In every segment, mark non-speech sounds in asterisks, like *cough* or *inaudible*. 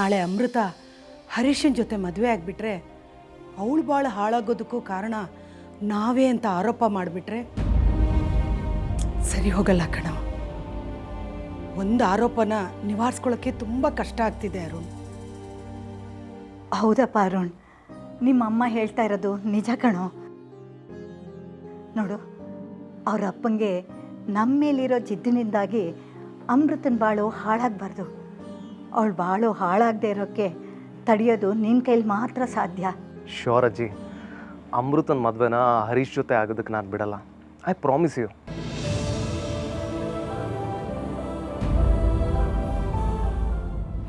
ನಾಳೆ ಅಮೃತ ಹರೀಶನ್ ಜೊತೆ ಮದುವೆ ಆಗಿಬಿಟ್ರೆ ಅವಳು ಭಾಳ ಹಾಳಾಗೋದಕ್ಕೂ ಕಾರಣ ನಾವೇ ಅಂತ ಆರೋಪ ಮಾಡಿಬಿಟ್ರೆ ಸರಿ ಹೋಗಲ್ಲ ಕಣ. ಒಂದು ಆರೋಪನ ನಿವಾರಿಸ್ಕೊಳ್ಳೋಕ್ಕೆ ತುಂಬ ಕಷ್ಟ ಆಗ್ತಿದೆ ಅರುಣ್. ಹೌದಪ್ಪ ಅರುಣ್, ನಿಮ್ಮ ಅಮ್ಮ ಹೇಳ್ತಾ ಇರೋದು ನಿಜ ಕಣೋ. ನೋಡು, ಅವ್ರ ಅಪ್ಪಂಗೆ ನಮ್ಮ ಮೇಲಿರೋ ಜಿದ್ದಿನಿಂದಾಗಿ ಅಮೃತನ ಬಾಳು ಹಾಳಾಗಬಾರ್ದು. ಅವಳು ಬಾಳು ಹಾಳಾಗದೆ ಇರೋಕ್ಕೆ ತಡೆಯೋದು ನಿನ್ನ ಕೈಲಿ ಮಾತ್ರ ಸಾಧ್ಯ. ಶೋರ್ ಅಜ್ಜಿ ಅಮೃತನ ಮದುವೆನ ಹರೀಶ್ ಜೊತೆ ಆಗೋದಕ್ಕೆ ನಾನು ಬಿಡಲ್ಲ. ಐ ಪ್ರಾಮಿಸ್ ಯು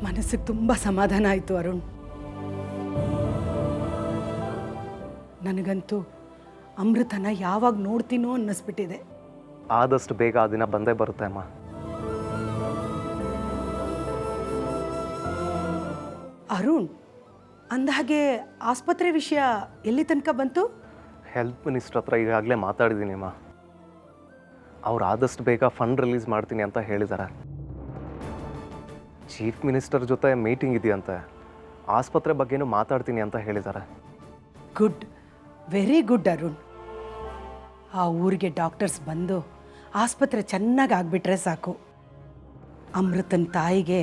ಮನಸ್ಸಿಗೆ ತುಂಬ ಸಮಾಧಾನ ಆಯಿತು ಅರುಣ್. ನನಗಂತೂ ಅಮೃತನ ಯಾವಾಗ ನೋಡ್ತೀನೋ ಅನ್ನಿಸ್ಬಿಟ್ಟಿದೆ. ಆದಷ್ಟು ಬೇಗ ಆ ದಿನ ಬಂದೇ ಬರುತ್ತೆ ಅಮ್ಮ. ಅರುಣ್ ಅಂದಹಾಗೆ ಆಸ್ಪತ್ರೆ ವಿಷಯ ಎಲ್ಲಿ ತನಕ ಬಂತು? ಹೆಲ್ತ್ ಮಿನಿಸ್ಟ್ರ್ ಹತ್ರ ಈಗಾಗಲೇ ಮಾತಾಡಿದ್ದೀನಿ ಅಮ್ಮ ಅವ್ರು ಆದಷ್ಟು ಬೇಗ ಫಂಡ್ ರಿಲೀಸ್ ಮಾಡ್ತೀನಿ ಅಂತ ಹೇಳಿದ್ದಾರೆ ಚೀಫ್ ಮಿನಿಸ್ಟರ್ ಜೊತೆ ಮೀಟಿಂಗ್ ಇದೆಯಂತೆ. ಆಸ್ಪತ್ರೆ ಬಗ್ಗೆನೂ ಮಾತಾಡ್ತೀನಿ ಅಂತ ಹೇಳಿದ್ದಾರೆ ಗುಡ್ ವೆರಿ ಗುಡ್ ಅರುಣ್. ಆ ಊರಿಗೆ ಡಾಕ್ಟರ್ಸ್ ಬಂದು ಆಸ್ಪತ್ರೆ ಚೆನ್ನಾಗಿ ಆಗಿಬಿಟ್ರೆ ಸಾಕು. ಅಮೃತನ ತಾಯಿಗೆ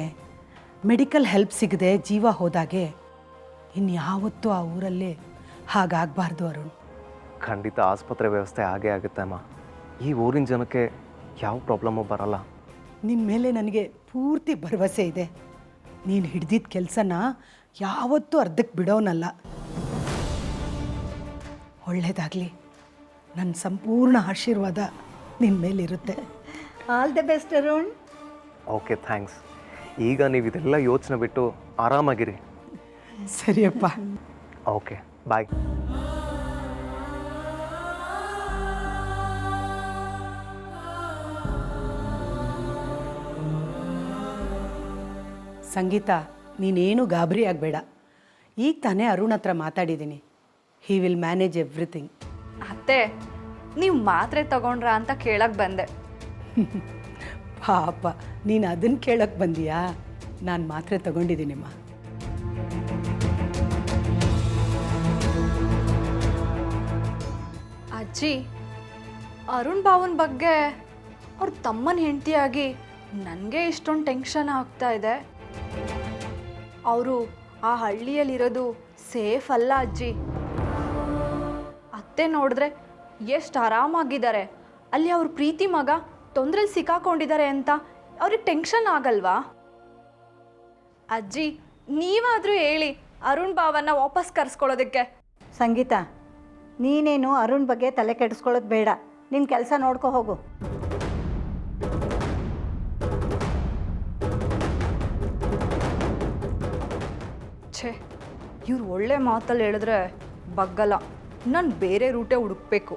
ಮೆಡಿಕಲ್ ಹೆಲ್ಪ್ ಸಿಗದೆ ಜೀವ ಹೋದಾಗೆ ಇನ್ಯಾವತ್ತೂ ಆ ಊರಲ್ಲಿ ಹಾಗಾಗಬಾರ್ದು ಅರುಣ್. ಖಂಡಿತ ಆಸ್ಪತ್ರೆ ವ್ಯವಸ್ಥೆ ಆಗೇ ಆಗುತ್ತೆ ಅಮ್ಮ. ಈ ಊರಿನ ಜನಕ್ಕೆ ಯಾವ ಪ್ರಾಬ್ಲಮ್ಮು ಬರಲ್ಲ. ನಿನ್ನ ಮೇಲೆ ನನಗೆ ಪೂರ್ತಿ ಭರವಸೆ ಇದೆ. ನೀನು ಹಿಡ್ದಿದ್ದ ಕೆಲಸನ ಯಾವತ್ತೂ ಅರ್ಧಕ್ಕೆ ಬಿಡೋನಲ್ಲ. ಒಳ್ಳೆಯದಾಗಲಿ ನನ್ನ ಸಂಪೂರ್ಣ ಆಶೀರ್ವಾದ ನಿನ್ನ ಮೇಲಿರುತ್ತೆ. All the best Arun. Okay thanks ಈಗ ನೀವು ಇದೆಲ್ಲ ಯೋಚನೆ ಬಿಟ್ಟು ಆರಾಮಾಗಿರಿ. ಸರಿಯಪ್ಪ. Okay bye. ಸಂಗೀತ ನೀನೇನು ಗಾಬರಿ ಆಗಬೇಡ. ಈಗ ತಾನೇ ಅರುಣ್ ಹತ್ರ ಮಾತಾಡಿದ್ದೀನಿ ಹಿ ವಿಲ್ ಮ್ಯಾನೇಜ್ ಎವ್ರಿಥಿಂಗ್ ಅತ್ತೆ ನೀವು ಮಾತ್ರೆ ತಗೊಂಡ್ರಾ ಅಂತ ಕೇಳಕ್ಕೆ ಬಂದೆ. *laughs* ಪಾಪ ನೀನು ಅದನ್ನು ಕೇಳಕ್ಕೆ ಬಂದಿಯಾ? ನಾನು ಮಾತ್ರೆ ತಗೊಂಡಿದ್ದೀನಿಮ್ಮ ಅಜ್ಜಿ, ಅರುಣ್ ಬಾವನ್ ಬಗ್ಗೆ ಅವ್ರ ತಮ್ಮನ ಹೆಂಡತಿಯಾಗಿ ನನಗೆ ಇಷ್ಟೊಂದು ಟೆನ್ಷನ್ ಆಗ್ತಾ ಇದೆ. ಅವರು ಆ ಹಳ್ಳಿಯಲ್ಲಿರೋದು ಸೇಫ್ ಅಲ್ಲ, ಅಜ್ಜಿ. ಅತ್ತೆ ನೋಡಿದ್ರೆ ಎಷ್ಟು ಆರಾಮಾಗಿದ್ದಾರೆ. ಅಲ್ಲಿ ಅವ್ರ ಪ್ರೀತಿ ಮಗ ತೊಂದ್ರೆಲಿ ಸಿಕ್ಕಾಕೊಂಡಿದ್ದಾರೆ ಅಂತ ಅವ್ರಿಗೆ ಟೆನ್ಷನ್ ಆಗಲ್ವಾ? ಅಜ್ಜಿ ನೀವಾದರೂ ಹೇಳಿ ಅರುಣ್ ಬಾವನ್ನ ವಾಪಸ್ ಕರ್ಸ್ಕೊಳ್ಳೋದಕ್ಕೆ. ಸಂಗೀತ ನೀನೇನು ಅರುಣ್ ಬಗ್ಗೆ ತಲೆ ಕೆಡಿಸ್ಕೊಳ್ಳೋದು ಬೇಡ. ನಿನ್ನ ಕೆಲಸ ನೋಡ್ಕೊ ಹೋಗು. ಛೇ ಇವ್ರು ಒಳ್ಳೆ ಮಾತಲ್ಲಿ ಹೇಳಿದ್ರೆ ಬಗ್ಗಲ್ಲ. ನಾನು ಬೇರೆ ರೂಟೇ ಹುಡುಕ್ಬೇಕು.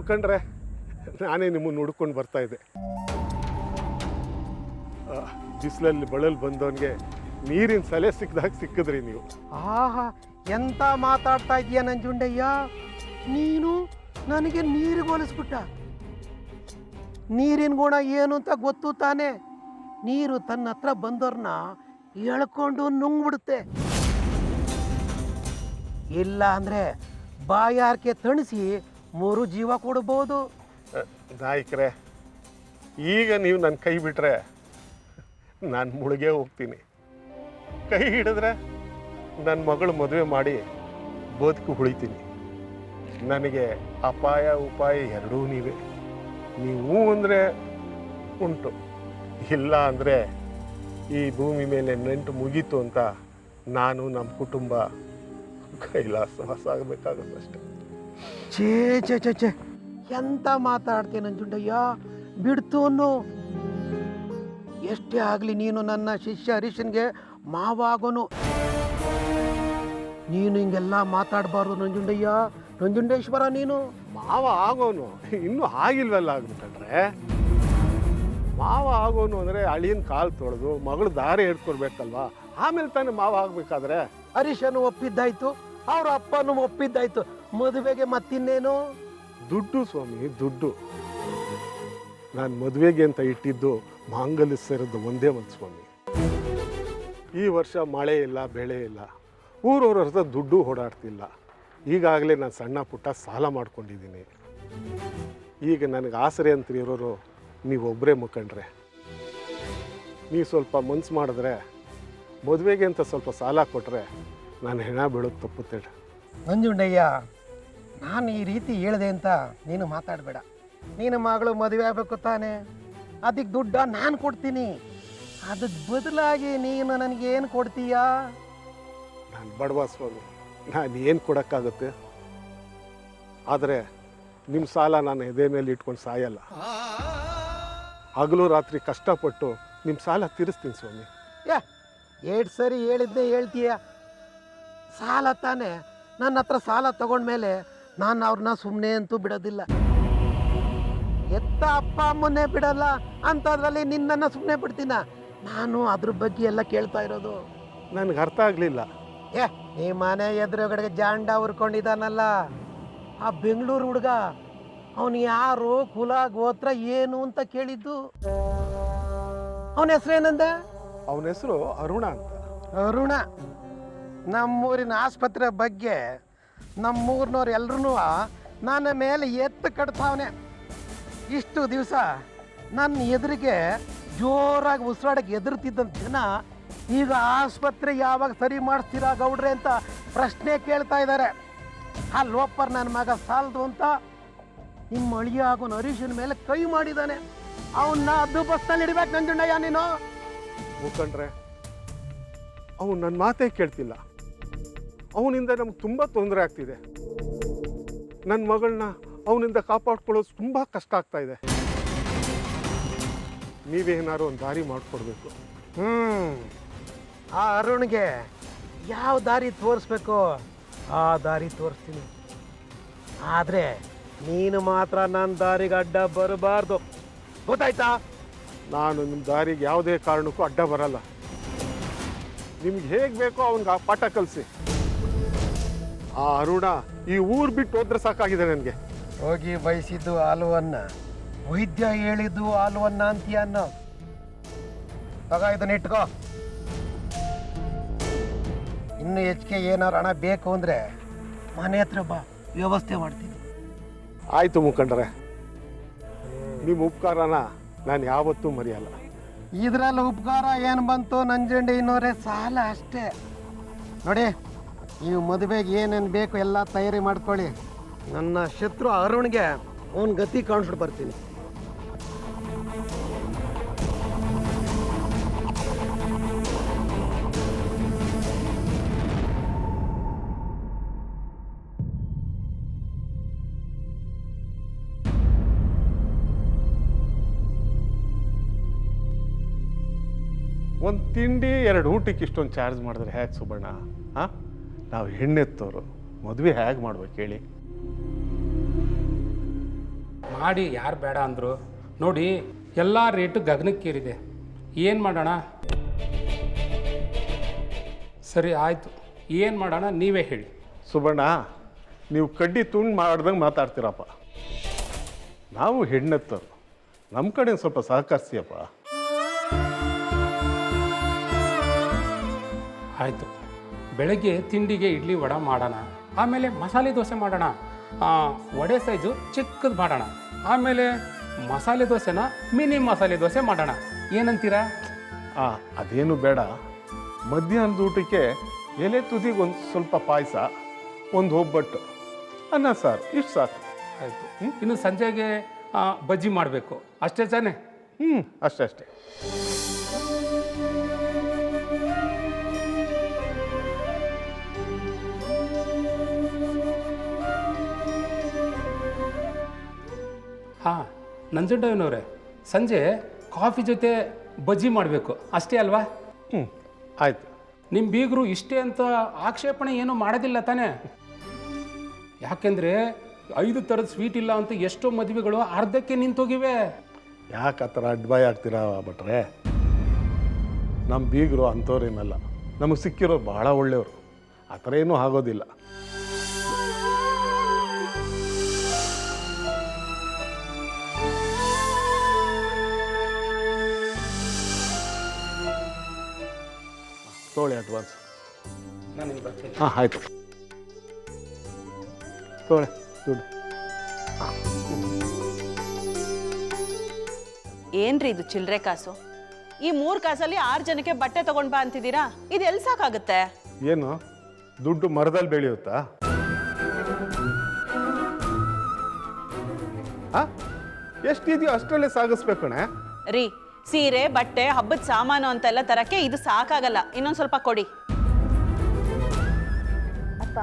ಮುಖಂಡ್ರೆ, ನಾನೇ ನಿಮ್ಮನ್ನು ಹುಡ್ಕೊಂಡು ಬರ್ತಾ ಇದ್ದೆ. ಬಿಸಿಲಲ್ಲಿ ಬಳಲ್ ಬಂದವನಿಗೆ ನೀರಿನ ಸಲೆ ಸಿಕ್ಕಿದಾಗ ಸಿಕ್ಕಿದ್ರಿ ನೀವು. ಆಹಾ, ಎಂತ ಮಾತಾಡ್ತಾ ಇದೀಯ ನಂಜುಂಡಯ್ಯ? ನೀನು ನನಗೆ ನೀರಿಗೆ ಹೋಲಿಸ್ಬಿಟ್ಟ. ನೀರಿನ ಗುಣ ಏನು ಅಂತ ಗೊತ್ತು ತಾನೆ? ನೀರು ತನ್ನ ಹತ್ರ ಬಂದವ್ರನ್ನ ಎಳ್ಕೊಂಡು ನುಂಗ್ಬಿಡುತ್ತೆ. ಇಲ್ಲ ಅಂದರೆ ಬಾಯಾರಿಕೆ ತಣಿಸಿ ಮೂರು ಜೀವ ಕೊಡ್ಬೋದು ನಾಯಕರೆ, ಈಗ ನೀವು ನನ್ನ ಕೈ ಬಿಟ್ರೆ ನಾನು ಮುಳುಗೆ ಹೋಗ್ತೀನಿ. ಕೈ ಹಿಡಿದ್ರೆ ನನ್ನ ಮಗಳು ಮದುವೆ ಮಾಡಿ ಬದುಕು ಉಳಿತೀನಿ. ನನಗೆ ಅಪಾಯ ಉಪಾಯ ಎರಡೂ ನೀವೇ. ನೀವು ಅಂದರೆ ಉಂಟು, ಇಲ್ಲ ಅಂದರೆ ಈ ಭೂಮಿ ಮೇಲೆ ನೆಂಟು ಮುಗೀತು ಅಂತ ನಾನು ನಮ್ಮ ಕುಟುಂಬ ಕೈಲಾಸವಾಸ ಆಗಬೇಕಾಗುತ್ತಷ್ಟೆ ಛೇ ಛೇ ಛೇ ಛೇ. ಎಂತ ಮಾತಾಡ್ತೀಯ ನಂಜುಂಡಯ್ಯ ಬಿಡ್ತೂನು ಎಷ್ಟೇ ಆಗಲಿ ನೀನು ನನ್ನ ಶಿಷ್ಯ ಹರೀಶನ್ಗೆ ಮಾವಾಗೋನು. ನೀನು ಹಿಂಗೆಲ್ಲ ಮಾತಾಡಬಾರ್ದು ನಂಜುಂಡಯ್ಯ. ನಂಜುಂಡೇಶ್ವರ ನೀನು. ಮಾವ ಆಗೋನು. ಇನ್ನೂ ಆಗಿಲ್ವಲ್ಲ ಆಗ್ಬಿಟ್ಟಂದ್ರೆ. ಮಾವ ಆಗೋನು ಅಂದರೆ ಅಳಿಯನ್ ಕಾಲು ತೊಳೆದು ಮಗಳು ದಾರಿ ಹಿಡ್ಕೊಡ್ಬೇಕಲ್ವಾ? ಆಮೇಲೆ ತಾನೇ ಮಾವ ಆಗಬೇಕಾದ್ರೆ? ಹರೀಶನು ಒಪ್ಪಿದ್ದಾಯ್ತು. ಅವ್ರ ಅಪ್ಪನೂ ಒಪ್ಪಿದ್ದಾಯ್ತು. ಮದುವೆಗೆ ಮತ್ತಿನ್ನೇನು? ದುಡ್ಡು ಸ್ವಾಮಿ ದುಡ್ಡು. ನಾನು ಮದುವೆಗೆ ಅಂತ ಇಟ್ಟಿದ್ದು ಮಾಂಗಲ್ಯ ಸೇರಿದ್ದು ಒಂದೇ ಒಂದು ಸ್ವಾಮಿ. ಈ ವರ್ಷ ಮಳೆ ಇಲ್ಲ ಬೆಳೆ ಇಲ್ಲ. ಊರವ್ರ ಹತ್ರ ದುಡ್ಡು ಓಡಾಡ್ತಿಲ್ಲ. ಈಗಾಗಲೇ ನಾನು ಸಣ್ಣ ಪುಟ್ಟ ಸಾಲ ಮಾಡ್ಕೊಂಡಿದ್ದೀನಿ. ಈಗ ನನಗೆ ಆಸರೆ ಅಂತ ಇರೋರು ನೀವೊಬ್ಬರೇ ಮುಖಂಡ್ರೆ. ನೀವು ಸ್ವಲ್ಪ ಮನ್ಸು ಮಾಡಿದ್ರೆ ಮದುವೆಗೆ ಅಂತ ಸ್ವಲ್ಪ ಸಾಲ ಕೊಟ್ಟರೆ ನಾನು ಹೆಣ ಬೀಳೋದು ತಪ್ಪುತ್ತೆ. ನಂಜುಂಡಯ್ಯ ನಾನು ಈ ರೀತಿ ಹೇಳಿದೆ ಅಂತ ನೀನು ಮಾತಾಡಬೇಡ. ನೀನು ಮಗಳು ಮದುವೆ ಆಗಬೇಕು ತಾನೆ. ಅದಕ್ಕೆ ದುಡ್ಡ ನಾನು ಕೊಡ್ತೀನಿ. ಅದಕ್ಕೆ ಬದಲಾಗಿ ನೀನು ನನಗೆ ಏನು ಕೊಡ್ತೀಯಾ? ನಾನು ಬಡವ ಸ್ವಾಮಿ ನಾನು ಏನು ಕೊಡೋಕ್ಕಾಗುತ್ತೆ? ಆದರೆ ನಿಮ್ಮ ಸಾಲ ನಾನು ಎದೆ ಮೇಲೆ ಇಟ್ಕೊಂಡು ಸಾಯಲ್ಲ. ಹಗಲು ರಾತ್ರಿ ಕಷ್ಟಪಟ್ಟು ನಿಮ್ಮ ಸಾಲ ತೀರಿಸ್ತೀನಿ ಸ್ವಾಮಿ. ಯಾ ಏಟ್ ಸರಿ ಹೇಳಿದ್ದೆ ಹೇಳ್ತೀಯ. ಸಾಲ ತಾನೆ. ನನ್ನ ಹತ್ರ ಸಾಲ ತಗೊಂಡ್ಮೇಲೆ ನಾನು ಅವ್ರನ್ನ ಸುಮ್ಮನೆ ಅಂತೂ ಬಿಡೋದಿಲ್ಲ. ಎತ್ತ ಅಪ್ಪ ಅಮ್ಮನೇ ಬಿಡಲ್ಲ ಅಂಥದ್ರಲ್ಲಿ ನಿನ್ನನ್ನು ಸುಮ್ಮನೆ ಬಿಡ್ತೀನ? ನಾನು ಅದ್ರ ಬಗ್ಗೆ ಎಲ್ಲ ಕೇಳ್ತಾ ಇರೋದು. ನನಗೆ ಅರ್ಥ ಆಗಲಿಲ್ಲ. ಏ ಈ ಮನೆ ಎದುರುಗಡೆಗೆ ಜಾಂಡ ಹುರ್ಕೊಂಡಿದ್ದಾನಲ್ಲ ಆ ಬೆಂಗಳೂರು ಹುಡುಗ ಅವನು ಯಾರು ಕುಲ ಗೋತ್ರ ಏನು ಅಂತ ಕೇಳಿದ್ದು? ಅವನ ಹೆಸರು ಏನಂದ? ಅವನ ಹೆಸರು ಅರುಣ ಅಂತ. ಅರುಣ. ನಮ್ಮೂರಿನ ಆಸ್ಪತ್ರೆ ಬಗ್ಗೆ ನಮ್ಮೂರಿನವ್ರು ಎಲ್ರೂ ನನ್ನ ಮೇಲೆ ಎತ್ತು ಕಟ್ತಾವನೆ. ಇಷ್ಟು ದಿವಸ ನನ್ನ ಎದುರಿಗೆ ಜೋರಾಗಿ ಉಸಿರಾಡಕ್ಕೆ ಎದುರ್ತಿದ್ದಂಥ ಜನ ಈಗ ಆಸ್ಪತ್ರೆ ಯಾವಾಗ ಸರಿ ಮಾಡಿಸ್ತೀರಾ ಗೌಡ್ರೆ ಅಂತ ಪ್ರಶ್ನೆ ಕೇಳ್ತಾ ಇದ್ದಾರೆ ಆ ಲೋಪರ್ ನನ್ನ ಮಗ ಸಾಲದು ಅಂತ ನಿಮ್ಮ ಅಳಿಯ ಆಗೋನ್ ಹರೀಶನ ಮೇಲೆ ಕೈ ಮಾಡಿದ್ದಾನೆ ಅವನ್ನ ಅದು ಬಸ್ನಲ್ಲಿ ಇಡ್ಬೇಕು ನಂಜುಂಡಯ್ಯ ನೀನು. ಮುಖಂಡ್ರೆ, ಅವನು ನನ್ನ ಮಾತೇ ಕೇಳ್ತಿಲ್ಲ. ಅವನಿಂದ ನಮ್ಗೆ ತುಂಬ ತೊಂದರೆ ಆಗ್ತಿದೆ. ನನ್ನ ಮಗಳನ್ನ ಅವನಿಂದ ಕಾಪಾಡ್ಕೊಳ್ಳೋದು ತುಂಬ ಕಷ್ಟ ಆಗ್ತಾ ಇದೆ. ನೀವೇನಾದ್ರು ಒಂದು ದಾರಿ ಮಾಡಿಕೊಡ್ಬೇಕು. ಹ್ಞೂ ಆ ಅರುಣ್ಗೆ ಯಾವ ದಾರಿ ತೋರಿಸ್ಬೇಕು? ಆ ದಾರಿ ತೋರಿಸ್ತೀನಿ. ಆದರೆ ನೀನು ಮಾತ್ರ ನನ್ನ ದಾರಿಗೆ ಅಡ್ಡ ಬರಬಾರ್ದು. ಗೊತ್ತಾಯ್ತಾ? ನಾನು ನಿಮ್ಮ ದಾರಿಗೆ ಯಾವುದೇ ಕಾರಣಕ್ಕೂ ಅಡ್ಡ ಬರಲ್ಲ. ನಿಮ್ಗೆ ಹೇಗೆ ಬೇಕೋ ಅವನಿಗೆ ಆ ಪಾಠ ಕಲಿಸಿ. ಆ ಅರುಣ ಈ ಊರು ಬಿಟ್ಟು ಹೋದ್ರೆ ಸಾಕಾಗಿದೆ ನನಗೆ. ಹೋಗಿ ಬಯಸಿದ್ದು ಹಾಲುವನ್ನ. ವೈದ್ಯ ಹೇಳಿದ್ದು ಆಲುವನ್ನ ಅಂತೀಯ ಅನ್ನೋ. ತಗ ಇದನ್ನ ಇಟ್ಕೋ. ಇನ್ನು ಹೆಚ್ಚಿಗೆ ಏನಾರು ಹಣ ಬೇಕು ಅಂದರೆ ಮನೆ ಹತ್ರ ಬಾ ವ್ಯವಸ್ಥೆ ಮಾಡ್ತೀನಿ. ಆಯಿತು ಮುಖಂಡ್ರೆ. ನಿಮ್ಮ ಉಪಕಾರನ ನಾನು ಯಾವತ್ತೂ ಮರೆಯಲ್ಲ. ಇದರಲ್ಲಿ ಉಪಕಾರ ಏನು ಬಂತು? ನಂಜಂಡಿ ಇನ್ನೋರೆ ಸಾಲ ಅಷ್ಟೇ. ನೋಡಿ. ನೀವು ಮದುವೆಗೆ ಏನೇನು ಬೇಕು ಎಲ್ಲ ತಯಾರಿ ಮಾಡ್ಕೊಳ್ಳಿ. ನನ್ನ ಶತ್ರು ಅರುಣ್ಗೆ ಅವನ ಗತಿ ಕಾಣಿಸ್ಬಿಟ್ಟು ಬರ್ತೀನಿ. ಒಂದು ತಿಂಡಿ ಎರಡು ಊಟಕ್ಕೆ ಇಷ್ಟೊಂದು ಚಾರ್ಜ್ ಮಾಡಿದ್ರೆ ಹೇಗೆ ಸುಬಣ್ಣ ಹಾಂ? ನಾವು ಹೆಣ್ಣೆತ್ತೋರು ಮದುವೆ ಹೇಗೆ ಮಾಡ್ಬೇಕು ಹೇಳಿ? ಮಾಡಿ ಯಾರು ಬೇಡ ಅಂದರು. ನೋಡಿ ಎಲ್ಲ ರೇಟು ಗಗನಕ್ಕೇರಿದೆ ಏನು ಮಾಡೋಣ? ಸರಿ ಆಯಿತು. ಏನು ಮಾಡೋಣ? ನೀವೇ ಹೇಳಿ. ಸುಬಣ್ಣ ನೀವು ಕಡ್ಡಿ ತುಂಡು ಮಾಡ್ದಂಗೆ ಮಾತಾಡ್ತೀರಪ್ಪ. ನಾವು ಹೆಣ್ಣೆತ್ತೋರು. ನಮ್ಮ ಕಡೆ ಸ್ವಲ್ಪ ಸಹಕರಿಸಿಯಪ್ಪ. ಆಯಿತು. ಬೆಳಗ್ಗೆ ತಿಂಡಿಗೆ ಇಡ್ಲಿ ವಡ ಮಾಡೋಣ. ಆಮೇಲೆ ಮಸಾಲೆ ದೋಸೆ ಮಾಡೋಣ. ವಡೆ ಸೈಜು ಚಿಕ್ಕದು ಮಾಡೋಣ. ಆಮೇಲೆ ಮಸಾಲೆ ದೋಸೆನ ಮಿನಿ ಮಸಾಲೆ ದೋಸೆ ಮಾಡೋಣ. ಏನಂತೀರಾ? ಅದೇನು ಬೇಡ. ಮಧ್ಯಾಹ್ನದ ಊಟಕ್ಕೆ ಎಲೆ ತುದಿಗೆ ಒಂದು ಸ್ವಲ್ಪ ಪಾಯಸ ಒಂದು ಒಬ್ಬಟ್ಟು ಅನ್ನ ಸಾರು ಇಷ್ಟು ಸಾಕು. ಆಯಿತು. ಇನ್ನು ಸಂಜೆಗೆ ಬಜ್ಜಿ ಮಾಡಬೇಕು. ಅಷ್ಟೇ ತಾನೇ? ಹ್ಞೂ ಅಷ್ಟೇ ಅಷ್ಟೇ. ಹಾಂ ನಂಜುಂಡಯ್ಯನವ್ರೆ. ಸಂಜೆ ಕಾಫಿ ಜೊತೆ ಬಜ್ಜಿ ಮಾಡಬೇಕು. ಅಷ್ಟೇ ಅಲ್ವಾ? ಹ್ಞೂ ಆಯಿತು. ನಿಮ್ಮ ಬೀಗರು ಇಷ್ಟೇ ಅಂತ ಆಕ್ಷೇಪಣೆ ಏನೂ ಮಾಡೋದಿಲ್ಲ ತಾನೇ? ಯಾಕೆಂದರೆ ಐದು ಥರದ ಸ್ವೀಟ್ ಇಲ್ಲ ಅಂತ ಎಷ್ಟೋ ಮದುವೆಗಳು ಅರ್ಧಕ್ಕೆ ನಿಂತೋಗಿವೆ. ಯಾಕೆ ಆ ಥರ ಅಡ್ಬಾಯ್ ಆಗ್ತೀರಾ ಭಟ್ರೆ? ನಮ್ಮ ಬೀಗರು ಅಂಥವ್ರೇನಲ್ಲ. ನಮಗೆ ಸಿಕ್ಕಿರೋ ಭಾಳ ಒಳ್ಳೆಯವರು. ಆ ಥರ ಏನೂ ಆಗೋದಿಲ್ಲ. ತೊಗೊಳ್ಳಿ ಅಡ್ವಾನ್ಸ್ ಹಾಂ ಆಯಿತು. ತೋಳೆ ದುಡ್ಡು. ಏನ್ರಿ ಇದು ಚಿಲ್ಲರೆ ಕಾಸು? ಈ ಮೂರು ಕಾಸಲ್ಲಿ ಆರು ಜನಕ್ಕೆ ಬಟ್ಟೆ ತಗೊಂಡ್ ಬಾ ಅಂತಿದ್ದೀರಾ? ಇದು ಎಲ್ಲಿ ಸಾಕಾಗುತ್ತೆ? ಏನು? ದುಡ್ಡು ಮರದಲ್ಲಿ ಬೆಳೆಯುತ್ತಾ? ಎಷ್ಟಿದ್ಯೋ ಎಷ್ಟಿದೆಯೋ ಅಷ್ಟರಲ್ಲೇ ಸಾಗಿಸ್ಬೇಕಣೆ ರೀ ಸೀರೆ ಬಟ್ಟೆ ಹಬ್ಬದ ಸಾಮಾನು ಅಂತೆಲ್ಲ ತರಕ್ಕೆ ಇದು ಸಾಕಾಗಲ್ಲ. ಇನ್ನೊಂದು ಸ್ವಲ್ಪ ಕೊಡಿ. ಅಪ್ಪ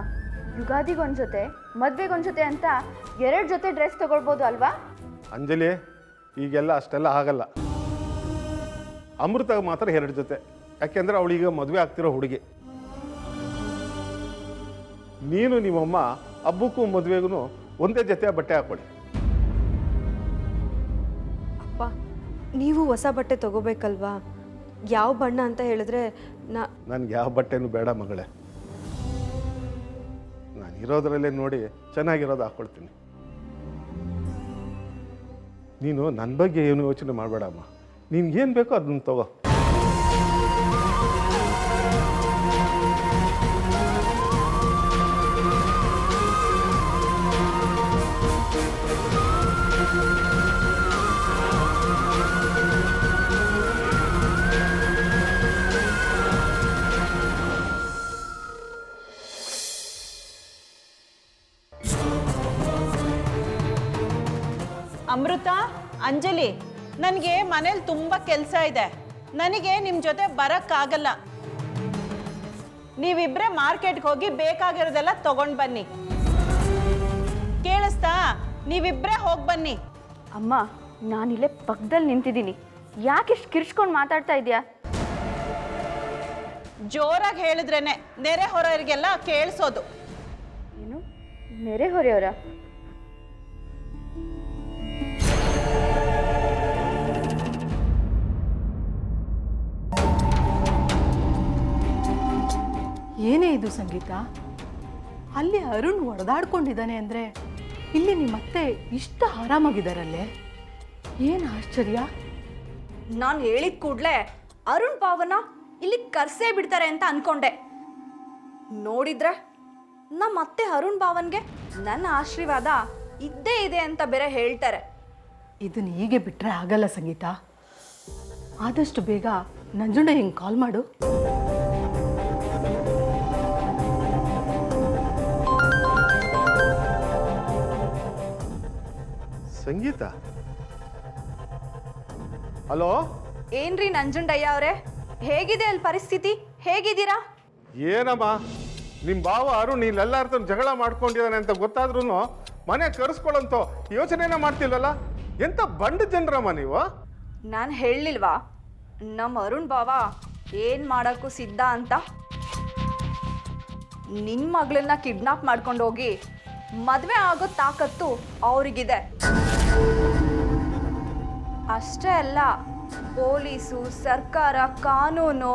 ಯುಗಾದಿಗೊಂದ್ ಜೊತೆ ಮದ್ವೆಗೊಂದ್ ಜೊತೆ ಅಂತ ಎರಡು ಜೊತೆ ಡ್ರೆಸ್ ತಗೊಳ್ಬೋದು ಅಲ್ವಾ? ಅಂಜಲಿ ಈಗೆಲ್ಲ ಅಷ್ಟೆಲ್ಲ ಆಗಲ್ಲ. ಅಮೃತ ಮಾತ್ರ ಎರಡು ಜೊತೆ. ಯಾಕೆಂದ್ರೆ ಅವಳೀಗ ಮದುವೆ ಆಗ್ತಿರೋ ಹುಡುಗಿ. ನೀನು ನಿಮ್ಮಮ್ಮ ಹಬ್ಬಕ್ಕೂ ಮದುವೆಗೂ ಒಂದೇ ಜೊತೆ ಬಟ್ಟೆ ಹಾಕೊಳ್ಳಿ ನೀವು ಹೊಸ ಬಟ್ಟೆ ತಗೋಬೇಕಲ್ವಾ? ಯಾವ ಬಣ್ಣ ಅಂತ ಹೇಳಿದ್ರೆ ನಾ ನನಗೆ ಯಾವ ಬಟ್ಟೆನೂ ಬೇಡ ಮಗಳೇ. ನಾನು ಇರೋದ್ರಲ್ಲೇ ನೋಡಿ ಚೆನ್ನಾಗಿರೋದು ಹಾಕ್ಕೊಳ್ತೀನಿ ನೀನು ನನ್ನ ಬಗ್ಗೆ ಏನು ಯೋಚನೆ ಮಾಡಬೇಡಮ್ಮ. ನಿನ್ಗೇನು ಬೇಕೋ ಅದನ್ನ ತಗೋ. ಅಂಜಲಿ ನನಗೆ ಮನೇಲಿ ತುಂಬ ಕೆಲಸ ಇದೆ. ನನಗೆ ನಿಮ್ಮ ಜೊತೆ ಬರೋಕ್ಕಾಗಲ್ಲ. ನೀವಿಬ್ಬರೇ ಮಾರ್ಕೆಟ್ಗೆ ಹೋಗಿ ಬೇಕಾಗಿರೋದೆಲ್ಲ ತಗೊಂಡು ಬನ್ನಿ. ಕೇಳಿಸ್ತಾ? ನೀವಿಬ್ಬರೇ ಹೋಗಿ ಬನ್ನಿ. ಅಮ್ಮ ನಾನಿಲ್ಲೇ ಪಕ್ಕದಲ್ಲಿ ನಿಂತಿದ್ದೀನಿ. ಯಾಕಿಷ್ಟು ಕಿರ್ಚ್ಕೊಂಡು ಮಾತಾಡ್ತಾ ಇದೆಯಾ? ಜೋರಾಗಿ ಹೇಳಿದ್ರೇನೆ ನೆರೆ ಹೊರವರಿಗೆಲ್ಲ ಕೇಳಿಸೋದು. ಏನು? ನೆರೆಹೊರೆಯವರ ಏನೇ ಇದು ಸಂಗೀತ? ಅಲ್ಲಿ ಅರುಣ್ ಒಡೆದಾಡ್ಕೊಂಡಿದ್ದಾನೆ ಅಂದರೆ ಇಲ್ಲಿ ನಿಮ್ಮತ್ತೆ ಇಷ್ಟು ಆರಾಮಾಗಿದ್ದಾರಲ್ಲೇ? ಏನು ಆಶ್ಚರ್ಯ? ನಾನು ಹೇಳಿದ ಕೂಡಲೇ ಅರುಣ್ ಪಾವನ ಇಲ್ಲಿ ಕರ್ಸೇ ಬಿಡ್ತಾರೆ ಅಂತ ಅನ್ಕೊಂಡೆ. ನೋಡಿದ್ರೆ ನಮ್ಮ ಅತ್ತೆ ಅರುಣ್ ಭಾವನ್ಗೆ ನನ್ನ ಆಶೀರ್ವಾದ ಇದ್ದೇ ಇದೆ ಅಂತ ಬೇರೆ ಹೇಳ್ತಾರೆ. ಇದನ್ನ ಹೀಗೆ ಬಿಟ್ಟರೆ ಆಗಲ್ಲ ಸಂಗೀತ. ಆದಷ್ಟು ಬೇಗ ನಂಜುಂಡ ಹಿಂಗೆ ಕಾಲ್ ಮಾಡು. ಸಂಗೀತ? ಹಲೋ? ಏನ್ರಿ ನಂಜುಂಡಯ್ಯ ಅವರೇ? ಹೇಗಿದೆ ಅಲ್ಲಿ ಪರಿಸ್ಥಿತಿ? ಹೇಗಿದ್ದೀರಾ? ಏನಮ್ಮ? ನಿಮ್ಮ ಬಾವ ಅರುಣ್ ಇಲ್ಲೆಲ್ಲಾರ್ತ ಜಗಳ ಮಾಡ್ಕೊಂಡಿದ್ದಾನೆ ಅಂತ ಗೊತ್ತಾದ್ರೂ ಮನೆ ಕರೆಸ್ಕೊಳ್ಳಂತ ಯೋಚನೆನ ಮಾಡ್ತಿಲ್ವಲ್ಲ? ಎಂಥ ಬಂಡ ಜನರಮ್ಮ ನೀವು? ನಾನು ಹೇಳಲಿಲ್ವಾ? ನಮ್ಮ ಅರುಣ್ ಬಾವ ಏನು ಮಾಡೋಕ್ಕೂ ಸಿದ್ಧ ಅಂತ? ನಿಮ್ಮ ಮಗಳನ್ನ ಕಿಡ್ನಾಪ್ ಮಾಡ್ಕೊಂಡು ಹೋಗಿ ಮದುವೆ ಆಗೋ ತಾಕತ್ತು ಅವರಿಗಿದೆ. ಅಷ್ಟೇ ಅಲ್ಲ ಪೊಲೀಸು ಸರ್ಕಾರ ಕಾನೂನು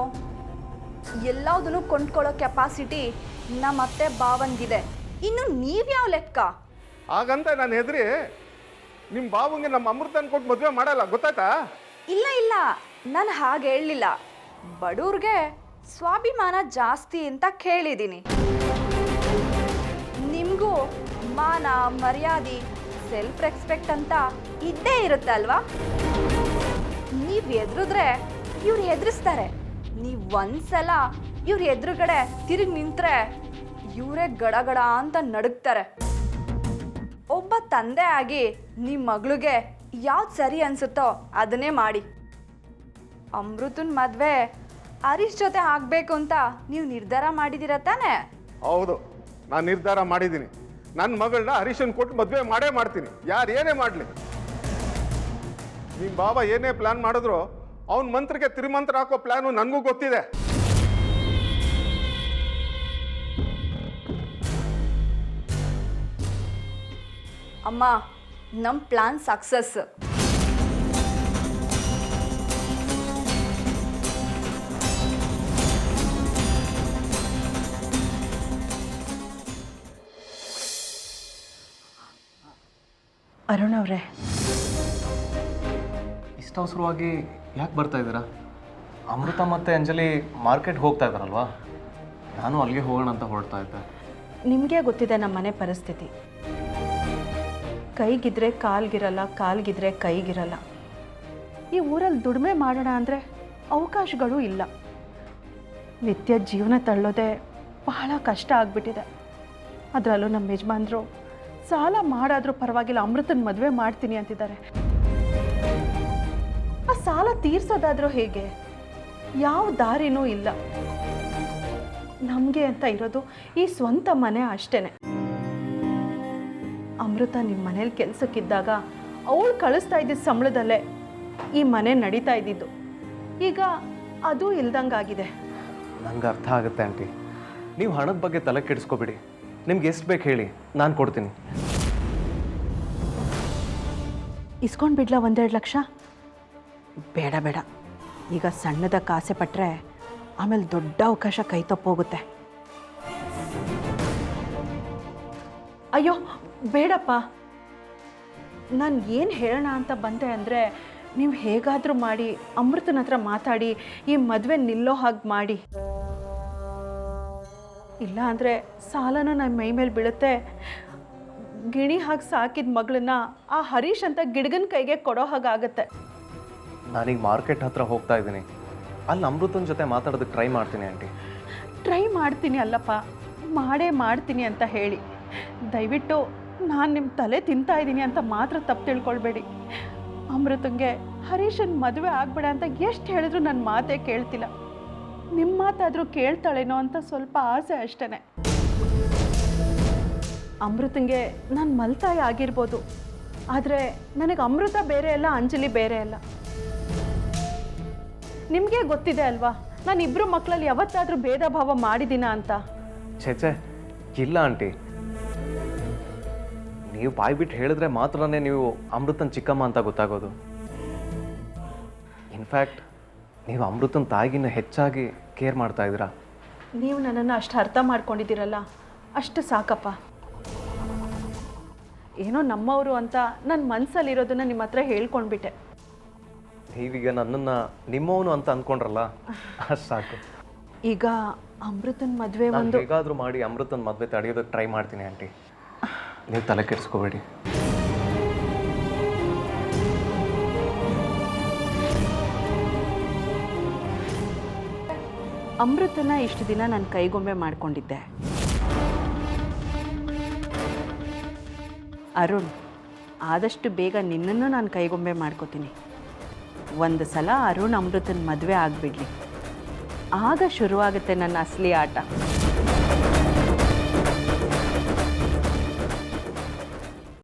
ಎಲ್ಲದನ್ನು ಕೊಂಡ್ಕೊಳ್ಳೋ ಕೆಪಾಸಿಟಿ ನಮ್ಮ ಅತ್ತೆ ಬಾವಂಗಿದೆ ಇನ್ನು ನೀವ್ಯಾವ ಲೆಕ್ಕ? ಹಾಗಂತ ನಾನು ಹೆದ್ರಿ ನಿಮ್ಮ ಬಾವಂಗೆ ನಮ್ಮ ಅಮೃತನ್ ಕೊಟ್ಟು ಮದುವೆ ಮಾಡಲ್ಲ ಗೊತ್ತಾಯ್ತಾ? ಇಲ್ಲ ಇಲ್ಲ ನಾನು ಹಾಗೆ ಹೇಳಲಿಲ್ಲ. ಬಡವ್ರಿಗೆ ಸ್ವಾಭಿಮಾನ ಜಾಸ್ತಿ ಅಂತ ಕೇಳಿದ್ದೀನಿ ನಿಮಗೂ ಮಾನ ಮರ್ಯಾದೆ ಸೆಲ್ಫ್ ರೆಸ್ಪೆಕ್ಟ್ ಅಂತ ಇದ್ದೇ ಇರುತ್ತೆ ಅಲ್ವಾ? ನೀವು ಎದುರಿದ್ರೆ ಇವ್ರು ಎದುರಿಸ್ತಾರೆ. ನೀವು ಒಂದ್ಸಲ ಇವ್ರ ಎದುರುಗಡೆ ತಿರುಗಿ ನಿಂತ್ರೆ ಇವರೇ ಗಡಗಡ ಅಂತ ನಡುಗ್ತಾರೆ. ಒಬ್ಬ ತಂದೆ ಆಗಿ ನಿಮ್ಮ ಮಗಳಿಗೆ ಯಾವ್ದು ಸರಿ ಅನ್ಸುತ್ತೋ ಅದನ್ನೇ ಮಾಡಿ. ಅಮೃತನ್ ಮದುವೆ ಹರೀಶ್ ಜೊತೆ ಆಗಬೇಕು ಅಂತ ನೀವು ನಿರ್ಧಾರ ಮಾಡಿದ್ದೀರ ತಾನೇ? ಹೌದು, ನಾನು ನಿರ್ಧಾರ ಮಾಡಿದ್ದೀನಿ. ನನ್ನ ಮಗಳನ್ನ ಹರೀಶನ್ ಕೊಟ್ಟು ಮದುವೆ ಮಾಡೇ ಮಾಡ್ತೀನಿ. ಯಾರು ಏನೇ ಮಾಡಲಿ. ನಿಮ್ಮ ಬಾಬಾ ಏನೇ ಪ್ಲಾನ್ ಮಾಡಿದ್ರು, ಅವನ ಮಂತ್ರಕ್ಕೆ ತಿರುಮಂತ್ರ ಹಾಕೋ ಪ್ಲ್ಯಾನು ನನಗೂ ಗೊತ್ತಿದೆ. ಅಮ್ಮ ನಮ್ಮ ಪ್ಲಾನ್ ಸಕ್ಸಸ್ ಅರುಣ್ ಅವರೇ. ಇಷ್ಟು ಅವಸರವಾಗಿ ಯಾಕೆ ಬರ್ತಾ ಇದ್ದೀರಾ? ಅಮೃತ ಮತ್ತು ಅಂಜಲಿ ಮಾರ್ಕೆಟ್ ಹೋಗ್ತಾ ಇದ್ದಾರಲ್ವಾ? ನಾನು ಅಲ್ಲಿಗೆ ಹೋಗೋಣ ಅಂತ ಹೊರಡ್ತಾ ಇದ್ದೆ. ನಿಮಗೆ ಗೊತ್ತಿದೆ ನಮ್ಮ ಮನೆ ಪರಿಸ್ಥಿತಿ. ಕೈಗಿದ್ರೆ ಕಾಲ್ಗಿರಲ್ಲ ಕಾಲ್ಗಿದ್ರೆ ಕೈಗಿರಲ್ಲ. ಈ ಊರಲ್ಲಿ ದುಡಿಮೆ ಮಾಡೋಣ ಅಂದರೆ ಅವಕಾಶಗಳು ಇಲ್ಲ. ನಿತ್ಯ ಜೀವನ ತಳ್ಳೋದೇ ಬಹಳ ಕಷ್ಟ ಆಗಿಬಿಟ್ಟಿದೆ. ಅದರಲ್ಲೂ ನಮ್ಮ ಯಜಮಾನ್ರು ಸಾಲ ಮಾಡಾದ್ರೂ ಪರವಾಗಿಲ್ಲ, ಅಮೃತನ ಮದುವೆ ಮಾಡ್ತೀನಿ ಅಂತಿದ್ದಾರೆ. ಆ ಸಾಲ ತೀರ್ಸೋದಾದ್ರೂ ಹೇಗೆ? ಯಾವ ದಾರಿನೂ ಇಲ್ಲ. ನಮಗೆ ಅಂತ ಇರೋದು ಈ ಸ್ವಂತ ಮನೆ ಅಷ್ಟೇನೆ. ಅಮೃತ ನಿಮ್ಮ ಮನೇಲಿ ಕೆಲಸಕ್ಕಿದ್ದಾಗ ಅವಳು ಕಳಿಸ್ತಾ ಇದ್ದಿದ್ದ ಸಂಬಳದಲ್ಲೇ ಈ ಮನೆ ನಡೀತಾ ಇದ್ದಿದ್ದು. ಈಗ ಅದು ಇಲ್ದಂಗಾಗಿದೆ. ನಂಗೆ ಅರ್ಥ ಆಗುತ್ತೆ, ಆಂಟಿ. ನೀವು ಹಣದ ಬಗ್ಗೆ ತಲೆ ಕೆಡಿಸ್ಕೋಬೇಡಿ. ನಿಮ್ಗೆ ಎಷ್ಟು ಬೇಕು ಹೇಳಿ, ನಾನು ಕೊಡ್ತೀನಿ. ಇಸ್ಕೊಂಡು ಬಿಡ್ಲಾ ಒಂದೆರಡು ಲಕ್ಷ? ಬೇಡ ಬೇಡ. ಈಗ ಸಣ್ಣದ ಕಾಸೆ ಪಟ್ಟರೆ ಆಮೇಲೆ ದೊಡ್ಡ ಅವಕಾಶ ಕೈ ತಪ್ಪೋಗುತ್ತೆ ಅಯ್ಯೋ, ಬೇಡಪ್ಪ. ನಾನು ಏನು ಹೇಳೋಣ ಅಂತ ಬಂದೆ ಅಂದರೆ ನೀವು ಹೇಗಾದರೂ ಮಾಡಿ, ಅಮೃತನ ಹತ್ರ ಮಾತಾಡಿ, ಈ ಮದುವೆ ನಿಲ್ಲೋ ಹಾಗೆ ಮಾಡಿ. ಇಲ್ಲ ಅಂದರೆ ಸಾಲನೂ ನನ್ನ ಮೈ ಮೇಲೆ ಬೀಳುತ್ತೆ. ಗಿಣಿ ಹಾಗೆ ಸಾಕಿದ ಮಗಳನ್ನ ಆ ಹರೀಶ್ ಅಂತ ಗಿಡಗನ ಕೈಗೆ ಕೊಡೋ ಹಾಗಾಗತ್ತೆ ನಾನೀಗ ಮಾರ್ಕೆಟ್ ಹತ್ರ ಹೋಗ್ತಾ ಇದ್ದೀನಿ. ಅಲ್ಲಿ ಅಮೃತನ ಜೊತೆ ಮಾತಾಡೋದಕ್ಕೆ ಟ್ರೈ ಮಾಡ್ತೀನಿ ಆಂಟಿ. ಟ್ರೈ ಮಾಡ್ತೀನಿ ಅಲ್ಲಪ್ಪ. ಮಾಡೇ ಮಾಡ್ತೀನಿ ಅಂತ ಹೇಳಿ. ದಯವಿಟ್ಟು ನಾನು ನಿಮ್ಮ ತಲೆ ತಿಂತಾ ಇದ್ದೀನಿ ಅಂತ ಮಾತ್ರ ತಪ್ಪು ತಿಳ್ಕೊಳ್ಬೇಡಿ. ಅಮೃತಂಗೆ ಹರೀಶನ್ ಮದುವೆ ಆಗ್ಬೇಡ ಅಂತ ಎಷ್ಟು ಹೇಳಿದ್ರು ನನ್ನ ಮಾತೇ ಕೇಳ್ತಿಲ್ಲ. ನಿಮ್ಮ ಮಾತಾದರೂ ಕೇಳ್ತಾಳೇನೋ ಅಂತ ಸ್ವಲ್ಪ ಆಸೆ ಅಷ್ಟೇ ಅಮೃತಂಗೆ ನಾನು ಮಲ್ತಾಯಿ ಆಗಿರ್ಬೋದು. ಆದರೆ ನನಗೆ ಅಮೃತ ಬೇರೆ ಅಲ್ಲ, ಅಂಜಲಿ ಬೇರೆ ಅಲ್ಲ. ನಿಮಗೆ ಗೊತ್ತಿದೆ ಅಲ್ವಾ? ನಾನು ಇಬ್ಬರು ಮಕ್ಕಳಲ್ಲಿ ಯಾವತ್ತಾದರೂ ಭೇದ ಭಾವ ಮಾಡಿದ್ದೀನ ಅಂತ? ಛೇ ಇಲ್ಲ ಆಂಟಿ. ನೀವು ಬಾಯಿ ಬಿಟ್ಟು ಹೇಳಿದ್ರೆ ಮಾತ್ರನೇ ನೀವು ಅಮೃತನ್ ಚಿಕ್ಕಮ್ಮ ಅಂತ ಗೊತ್ತಾಗೋದು. ಇನ್ಫ್ಯಾಕ್ಟ್, ನೀವು ಅಮೃತನ್ ತಾಯಿಗಿನ್ನ ಹೆಚ್ಚಾಗಿ ಕೇರ್ ಮಾಡ್ತಾ ಇದ್ದೀರಾ? ನೀವು ನನ್ನನ್ನು ಅಷ್ಟು ಅರ್ಥ ಮಾಡ್ಕೊಂಡಿದ್ದೀರಲ್ಲ ಅಷ್ಟು ಸಾಕಪ್ಪ. ಏನೋ ನಮ್ಮವರು ಅಂತ ನನ್ನ ಮನಸ್ಸಲ್ಲಿರೋದನ್ನು ನಿಮ್ಮ ಹತ್ರ ಹೇಳ್ಕೊಂಡ್ಬಿಟ್ಟೆ. ನೀವೀಗ ನನ್ನನ್ನು ನಿಮ್ಮವನು ಅಂತ ಅಂದ್ಕೊಂಡ್ರಲ್ಲ ಅಷ್ಟು ಸಾಕು. ಈಗ ಅಮೃತನ ಮದುವೆ ಒಂದು ಹೇಗಾದರೂ ಮಾಡಿ ಅಮೃತನ ಮದುವೆ ತಡೆಯೋದಕ್ಕೆ ಟ್ರೈ ಮಾಡ್ತೀನಿ ಆಂಟಿ. ನೀವು ತಲೆ ಕೆಡಿಸ್ಕೋಬೇಡಿ. ಅಮೃತನ ಇಷ್ಟು ದಿನ ನಾನು ಕೈಗೊಂಬೆ ಮಾಡಿಕೊಂಡಿದ್ದೆ. ಅರುಣ್, ಆದಷ್ಟು ಬೇಗ ನಿನ್ನನ್ನು ನಾನು ಕೈಗೊಂಬೆ ಮಾಡ್ಕೋತೀನಿ. ಒಂದು ಸಲ ಅರುಣ್ ಅಮೃತನ ಮದುವೆ ಆಗಿಬಿಡ್ಲಿ. ಆಗ ಶುರುವಾಗುತ್ತೆ ನನ್ನ ಅಸಲಿ ಆಟ.